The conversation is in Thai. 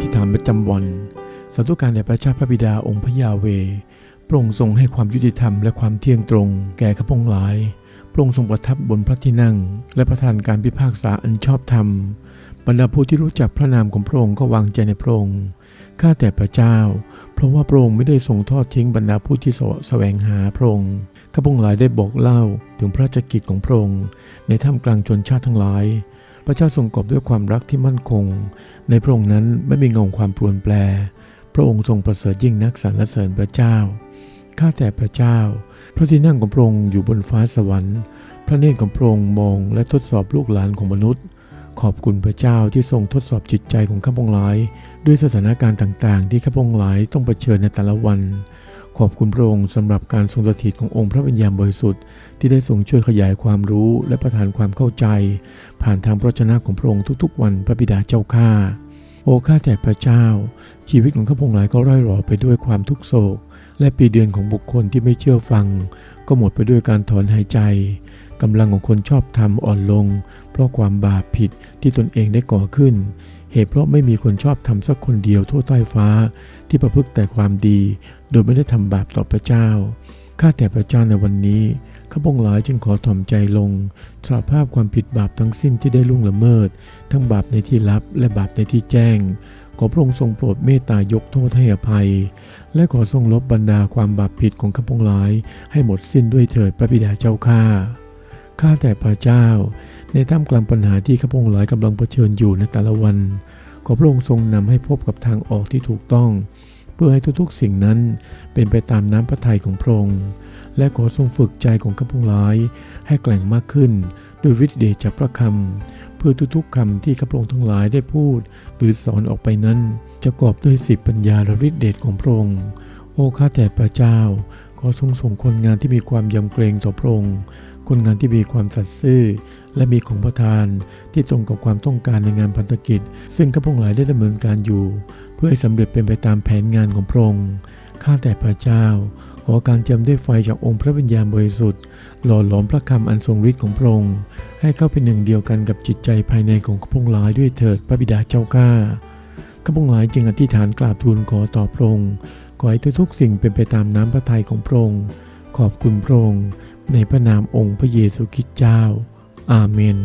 ที่ฐานประจำวันสาธุการแด่พระเจ้าพระบิดาองค์พระยาเวห์พระองค์ทรงให้ความยุติธรรมและความเที่ยงตรง แก่ข้าพงหลายพระองค์ทรงประทับบนพระที่นั่ง และประทานการพิพากษาอันชอบธรรมบรรดาผู้ที่รู้จักพระนามของพระองค์ก็วางใจในพระองค์ข้าแต่พระเจ้า เพราะว่าพระองค์ไม่ได้ทรงทอดทิ้งบรรดาผู้ที่เสาะแสวงหาพระองค์ข้าพงหลายได้บอกเล่าถึงพระราชกิจของพระองค์ในท่ามกลางชนชาติทั้งหลาย พระเจ้าทรงกอบด้วยความรักที่มั่นคง ในพระองค์นั้นไม่มีเงาความปรวนแปร พระองค์ทรงประเสริฐยิ่งนักสรรเสริญพระเจ้า ข้าแต่พระเจ้า พระที่นั่งของพระองค์อยู่บนฟ้าสวรรค์ พระเนตรของพระองค์มองและทดสอบลูกหลานของมนุษย์ ขอบคุณพระเจ้าที่ทรงทดสอบจิตใจของข้าพงหลาย ด้วยสถานการณ์ต่างๆ ที่ข้าพงหลายต้องเผชิญในแต่ละวัน ขอบคุณพระองค์สำหรับการทรงสถิตขององค์พระวิญญาณบริสุทธิ์ที่ได้ทรงช่วยขยายความรู้และประทานความเข้าใจ ผ่านทางพระชนะของพระองค์ทุกๆ วันพระบิดาเจ้าข้าโอ้ข้าแต่พระเจ้า ชีวิตของข้าพงหลายก็ร่อยหรอไปด้วยความทุกโศก และปีเดือนของบุคคลที่ไม่เชื่อฟัง ก็หมดไปด้วยการถอนหายใจกำลังของคนชอบทำอ่อนลง เพราะความบาปผิดที่ตนเองได้ก่อขึ้น เหตุเพราะไม่มีคนชอบทำสักคนเดียวทั่วใต้ฟ้า ที่ประพฤติแต่ความดี โดยไม่ได้ทำบาปต่อพระเจ้า ข้าแต่พระเจ้าในวันนี้ ข้าพงหลายจึงขอถ่อมใจลงสารภาพความผิดบาปทั้งสิ้นที่ได้ล่วงละเมิด ทั้งบาปในที่ลับและบาปในที่แจ้ง ขอพระองค์ทรงโปรดเมตตายกโทษให้อภัย และขอทรงลบบรรดาความบาปผิดของข้าพงหลาย ให้หมดสิ้นด้วยเถิดพระบิดาเจ้าข้าข้าแต่พระเจ้า ในท่ามกลางปัญหาที่ข้าพงหลายกำลังเผชิญอยู่ในแต่ละวัน ขอพระองค์ทรงนำให้พบกับทางออกที่ถูกต้อง เพื่อให้ทุกๆสิ่งนั้นเป็นไปตามน้ำพระทัยของพระองค์ และขอทรงฝึกใจของข้าพงหลาย ให้แกร่งมากขึ้นด้วยฤทธิเดชจากพระคำเพื่อทุกๆคำที่ข้าพระองค์ทั้งหลายได้พูด หรือสอนออกไปนั้น จะกอบด้วยสิบปัญญาและฤทธิเดชของพระองค์โอ้ข้าแต่พระเจ้า ขอทรงส่งคนงานที่มีความยำเกรงต่อพระองค์ คนงานที่มีความสัตย์ซื่อ และมีของประทานที่ตรงกับความต้องการในงานพันธกิจ ซึ่งข้าพงหลายได้ดำเนินการอยู่ เพื่อให้สำเร็จเป็นไปตามแผนงานของพระองค์ข้าแต่พระเจ้า ขอการเจิมด้วยไฟจากองค์พระวิญญาณบริสุทธิ์ หล่อหลอมพระคำอันทรงฤทธิ์ของพระองค์ให้เข้าเป็นหนึ่งเดียวกันกับจิตใจภายในของข้าพงหลายด้วยเถิดพระบิดาเจ้าข้าข้าพงหลายจึงอธิษฐานกราบทูลขอต่อพระองค์ขอให้ทุกๆสิ่งเป็นไปตามน้ำพระทัยของพระองค์ขอบคุณพระองค์ ในพระนามองค์พระเยซูคริสต์เจ้า อาเมน